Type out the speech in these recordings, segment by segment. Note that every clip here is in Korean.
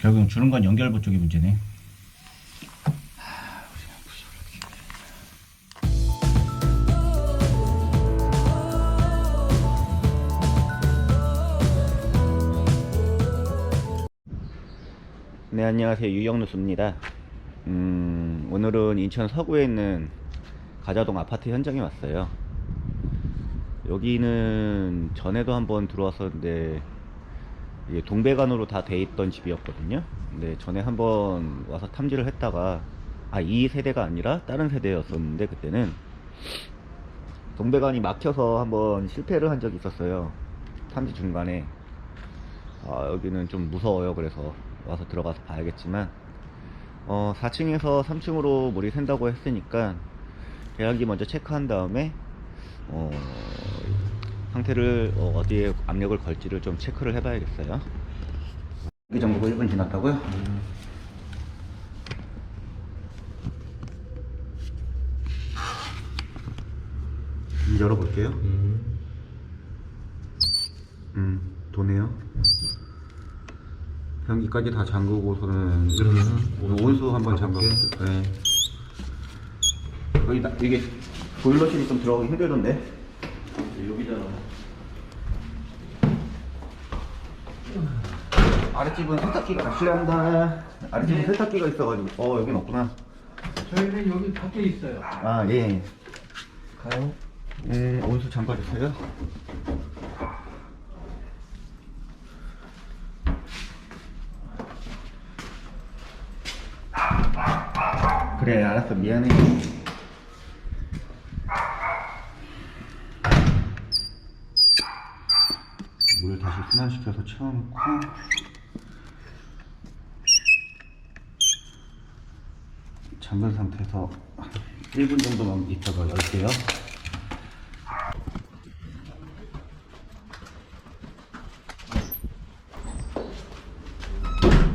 결국 주는 건 연결부 쪽이 문제네. 네 안녕하세요 유영누수입니다. 음, 오늘은 인천 서구에 있는 가자동 아파트 현장에 왔어요. 여기는 전에도 한번 들어왔었는데 이게 동배관으로 다 돼 있던 집이었거든요. 근데 전에 한번 와서 탐지를 했다가 아 이 세대가 아니라 다른 세대였었는데 그때는 동배관이 막혀서 한번 실패를 한 적이 있었어요. 탐지 중간에 아 여기는 좀 무서워요. 그래서 와서 들어가서 봐야겠지만 어 4층에서 3층으로 물이 샌다고 했으니까 계량기 먼저 체크한 다음에 어, 상태를 어, 어디에 압력을 걸지를 좀 체크를 해봐야겠어요. 이 정도가 1분 지났다고요? 음, 열어볼게요. 음, 도네요. 변기까지 다 잠그고서는 그러면은 온수 한번 잠가. 가볼게. 네. 거기 나, 이게 보일러실이 좀 들어가기 힘들던데. 여기잖아. 아랫집은 세탁기가 실례합니다. 아랫집은 네. 세탁기가 있어가지고 어 여긴 없구나. 저희는 여기 밖에 있어요. 아 예. 가요? 네, 온수 잠가 주세요. 그래, 알았어. 미안해. 물 다시 순환시켜서 채워놓고. 잠근 상태에서 1분 정도만 있다가 열게요.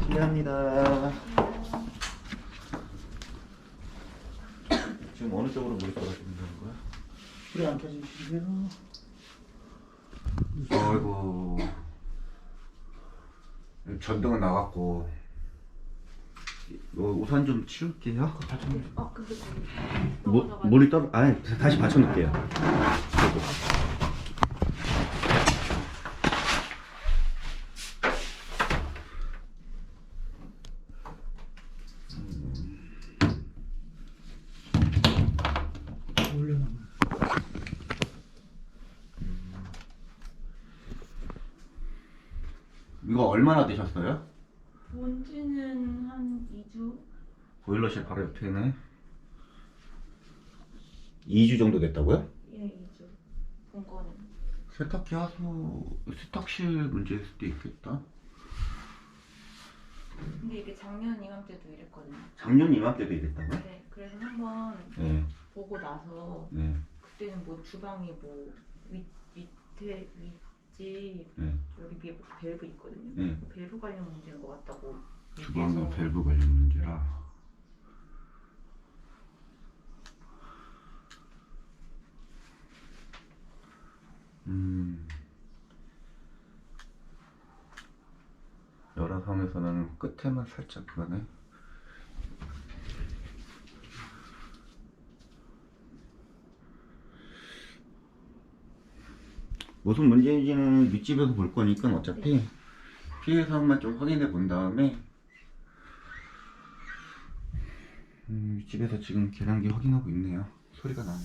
실례합니다. 지금 어느 쪽으로 물이 떨어지는 거야? 불이 안 켜지시고요. 아이고. 전등은 나갔고. 어, 우산 좀 치울게요. 어, 근데 물, 떨어져가지고 물이 떨어, 아니, 다시 받쳐놓을게요. 그리고. 올려놔. 이거 얼마나 되셨어요? 본지는 한 2주? 보일러실 바로 옆에네. 2주 정도 됐다고요? 예, 2주. 본 거는. 세탁기 하수, 세탁실 문제일 수도 있겠다. 근데 이게 작년 이맘때도 이랬거든요. 작년 이맘때도 이랬다고요? 네, 그래서 한번 네, 보고 나서 네, 그때는 뭐 주방이 뭐 윗, 밑에 윗 집 네. 여기 위에 밸브 있거든요. 네. 그 밸브 관련 문제인 것 같다고. 주방은 얘기해서 밸브 관련 문제라. 음. 열화성에서는 끝에만 살짝 그러네. 무슨 문제인지는 밑집에서 볼 거니까 어차피 피해 사항만 좀 확인해 본 다음에 음, 집에서 지금 계량기 확인하고 있네요. 소리가 나네.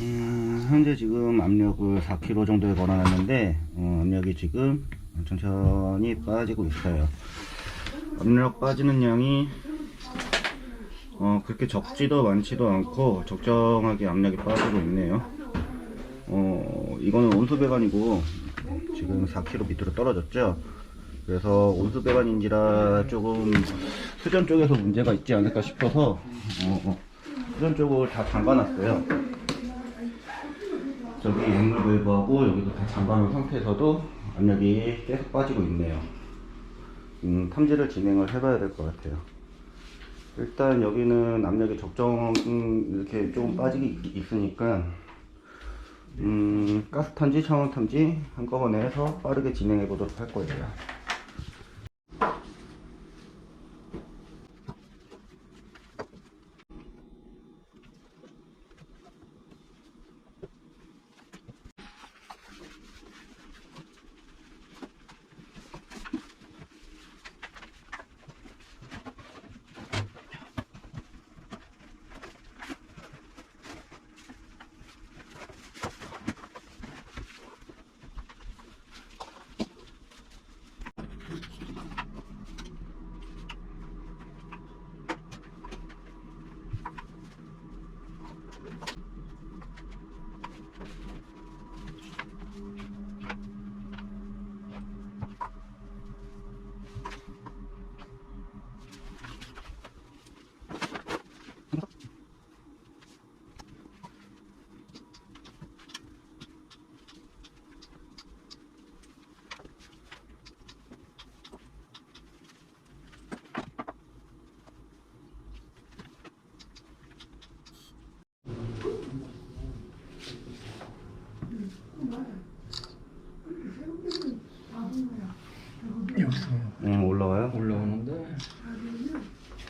음, 현재 지금 압력을 4kg 정도에 걸어놨는데 어, 압력이 지금 천천히 빠지고 있어요. 압력 빠지는 양이 어, 그렇게 적지도 많지도 않고 적정하게 압력이 빠지고 있네요. 어, 이거는 온수 배관이고 지금 4km 밑으로 떨어졌죠. 그래서 온수 배관인지라 조금 수전 쪽에서 문제가 있지 않을까 싶어서 어, 어, 수전 쪽을 다 잠가놨어요. 저기 앵글 밸브하고 여기도 다 잠가놓은 상태에서도 압력이 계속 빠지고 있네요. 음, 탐지를 진행을 해봐야 될 것 같아요. 일단 여기는 압력이 적정 음, 이렇게 조금 빠지기 있- 있으니까 음, 가스 탐지, 차원 탐지 한꺼번에 해서 빠르게 진행해 보도록 할 거예요.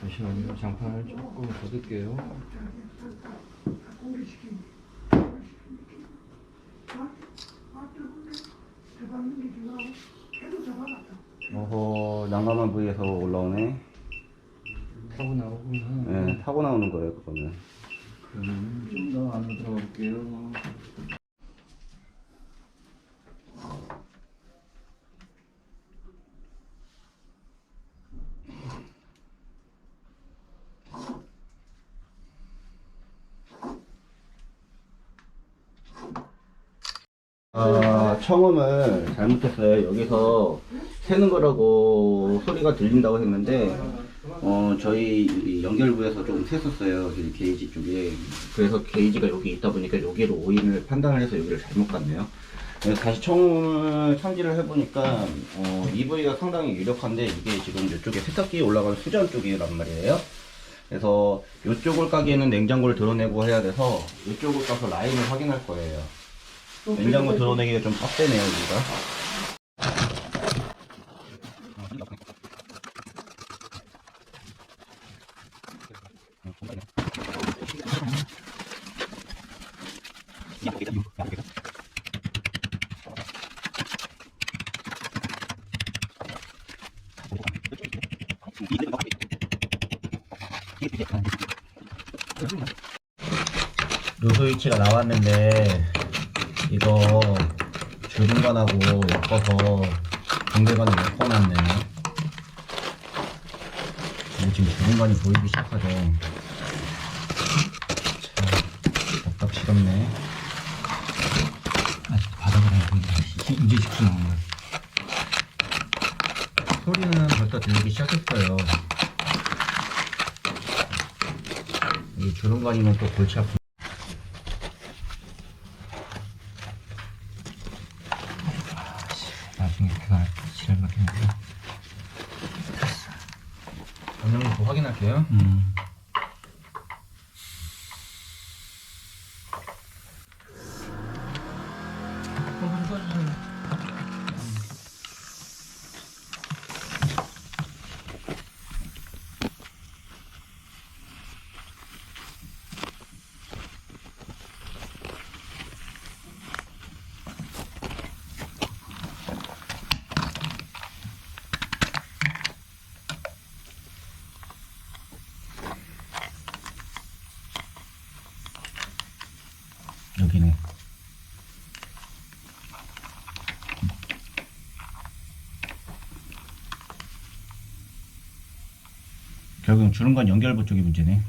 잠시만요. 장판을 조금 걷을게요. 어허 난감한 부위에서 올라오네. 타고 나오구나. 네, 타고 나오는 거예요 그거는. 그러면 좀 더 안으로 들어가 볼게요. 아, 청음을 잘못했어요. 여기서 새는 거라고 소리가 들린다고 했는데, 어, 저희 이 연결부에서 좀 샜었어요. 이 게이지 쪽에. 그래서 게이지가 여기 있다 보니까 여기로 오인을 판단을 해서 여기를 잘못 갔네요. 그래서 다시 청음을 참지를 해보니까, 어, 이 부위가 상당히 유력한데, 이게 지금 이쪽에 세탁기에 올라가는 수전 쪽이란 말이에요. 그래서 이쪽을 까기에는 냉장고를 드러내고 해야 돼서, 이쪽을 까서 라인을 확인할 거예요. 냉장고 드러내기가 좀 빡세네요, 여기가. 루스위치가 나왔는데 이거 주름관하고 엮어서 공대관을 엮어놨네요. 이거 지금 주름관이 보이기 시작하죠. 참, 답답스럽네. 아직도 바닥을 안 보인다. 이제 직수 나온 거야. 소리는 벌써 들리기 시작했어요. 이 주름관이면 또 골치 아픈 나중에 배가 지랄 맞겠네. 원장님 더 확 결국은 주름관 연결부 쪽이 문제네.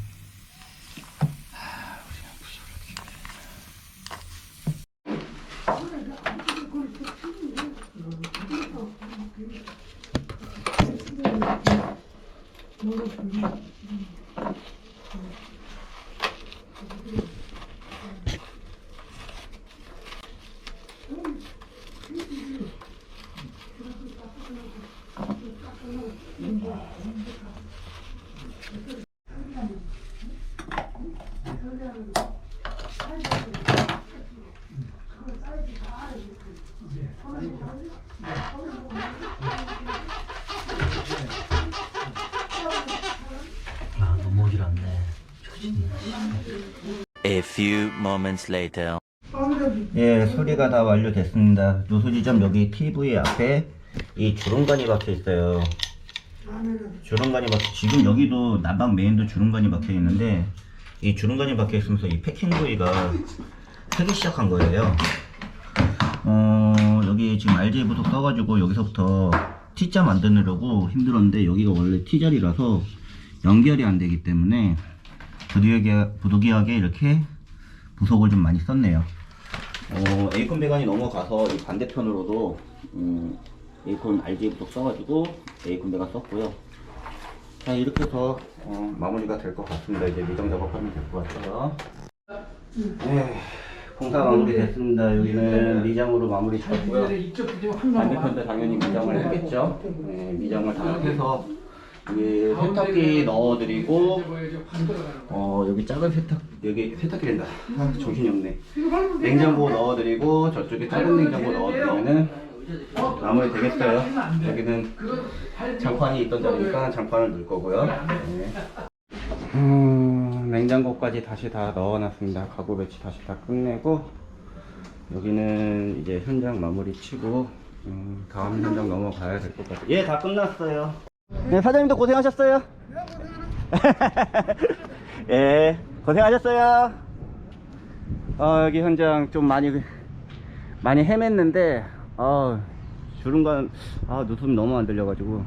아 너무 어지럽네. A few moments later. 예, 수리가 다 완료됐습니다. 노수지점 여기 TV 앞에 이 주름관이 박혀 있어요. 주름관이 박혀, 지금 여기도 난방 메인도 주름관이 박혀 있는데, 이 주름관이 박혀 있으면서 이 패킹 부위가 새기 시작한 거예요. 어, 여기 지금 RJ 부속 써가지고 여기서부터 T자 만드느라고 힘들었는데, 여기가 원래 T자리라서 연결이 안 되기 때문에 부득이하게, 부득이하게 이렇게 부속을 좀 많이 썼네요. 어, 에이콘 배관이 넘어가서 이 반대편으로도 음, 에이콘 RG 부속 써가지고 에이콘 배관 썼고요. 자 이렇게 해서 어, 마무리가 될 것 같습니다. 이제 미정 작업하면 될 것 같아요. 네, 공사 마무리 됐습니다. 여기는 미장으로 마무리 쳤고요. 반대편도 당연히 미장을 했겠죠. 네, 미장을 다 해서 여기 세탁기 넣어드리고 어 여기 작은 세탁 여기 세탁기 된다 아, 정신이 없네 냉장고 넣어드리고 저쪽에 작은 냉장고 넣어드리면은 마무리 되겠어요. 여기는 장판이 있던 자리니까 장판을 넣을 거고요. 네. 음, 냉장고까지 다시 다 넣어놨습니다. 가구 배치 다시 다 끝내고 여기는 이제 현장 마무리 치고 음, 다음 현장 넘어가야 될 것 같아요. 예, 다 끝났어요. 네, 사장님도 고생하셨어요. 예, 고생하셨어요. 어, 여기 현장 좀 많이 많이 헤맸는데 어, 주름간 아 눈썹이 너무 안 들려가지고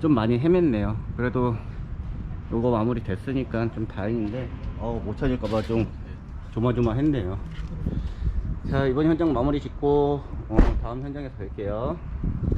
좀 많이 헤맸네요. 그래도 요거 마무리 됐으니까 좀 다행인데 어, 못 찾을까봐 좀 조마조마했네요. 자 이번 현장 마무리 짓고 어, 다음 현장에서 뵐게요.